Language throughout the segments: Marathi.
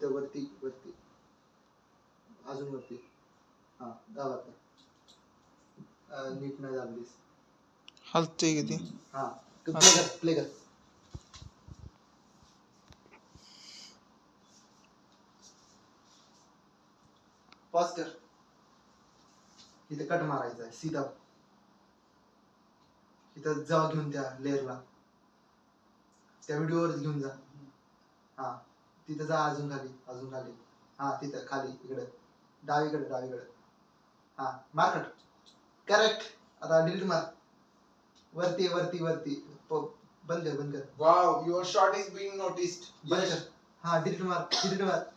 इथं वरती वरती. अजून वरती. हा अं, नीट नाही दाबलीस हलते किती हा प्ले कर प्ले कर. पॉज कर. इथे कट मारायचा आहे सीधा. इथं जा घेऊन त्या लेअरला त्या व्हिडिओवर घेऊन जा. हा. तिथं जा अजून खाली अजून खाली. हा तिथं खाली इकडे. डावीकडे डावीकडे हा मार कट करेक्ट आता डिलीट मार. वरती वरती वरती. बंद कर बंद कर. Wow, your shot is being noticed. बंद कर. हा डिलीट मार डिलीट मार.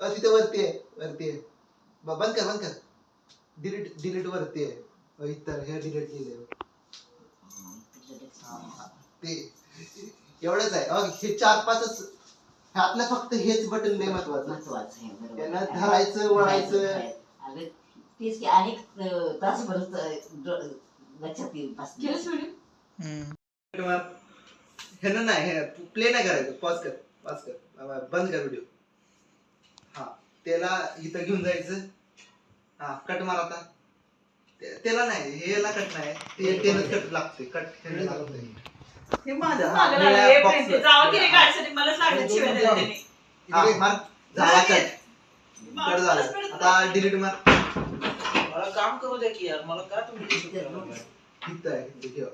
अ, तिथे वरती आहे वरती आहे. ब- बंद कर बंद कर. डिलीट डिलीट वरती आहे. इथं हे डिलीट केले ते एवढंच आहे. हे चार पाचच ह्यातलं फक्त हेच बटन लय महत्वाचं महत्वाचं आहे बरोबर. त्यांना धरायचं, वळायचं. अगं, तेच की अनेक अं, अं, ड- लक्षात येईल बसणार. केलंस व्हिडिओ हम्म. ह्यानं नाही हे प्ले नाही करायचं. पॉज कर पॉज कर. बंद कर व्हिडिओ हा त्याला इथं घेऊन जायचं. हा कट मार आता. ते- त्याला नाही हेला कट नाही. ते कट लागते कट ह्यानं लागतंय. हे माझं. हा, मागं निळ्या लागलं. एक box मिनिट. वर. जावं की नाही गाडीसाठी मलाच लागलं शिवाय दिल्या त्याने. हा मार. झाला कट कट माणूस झाला. परत आता डिलीट मार. मला काम करू द्या की यार मला का तुम्ही disturb करायला लागलाय? इथं आहे इथं ठेव.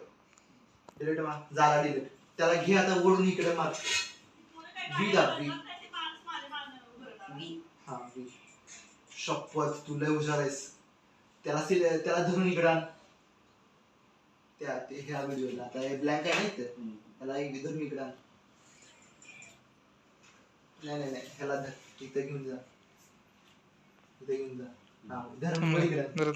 डिलीट मार. झाला डिलीट त्याला घे आता ओढून इकडे मार. वी दाब हा वी शपथ तू लय हुशार आहेस. त्याला सिल त्याला धरून इकडे आण. त्या ते ह्या व्हिडिओला आता हे ब्लँक आहे ना इथं. हम्म. त्याला एक धरून इकडे नाही नाही नाही. ह्याला धर. इथं घेऊन जा. इथं घेऊन जा. हा धरून इकडे.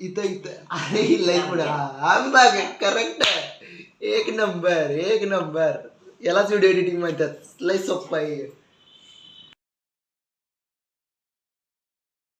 इथं इथं. अरे ही लय पुढे. हा बघ. करेक्ट एक नंबर एक नंबर यालाच व्हिडिओ एडिटिंग म्हणतात. लय सोपं आहे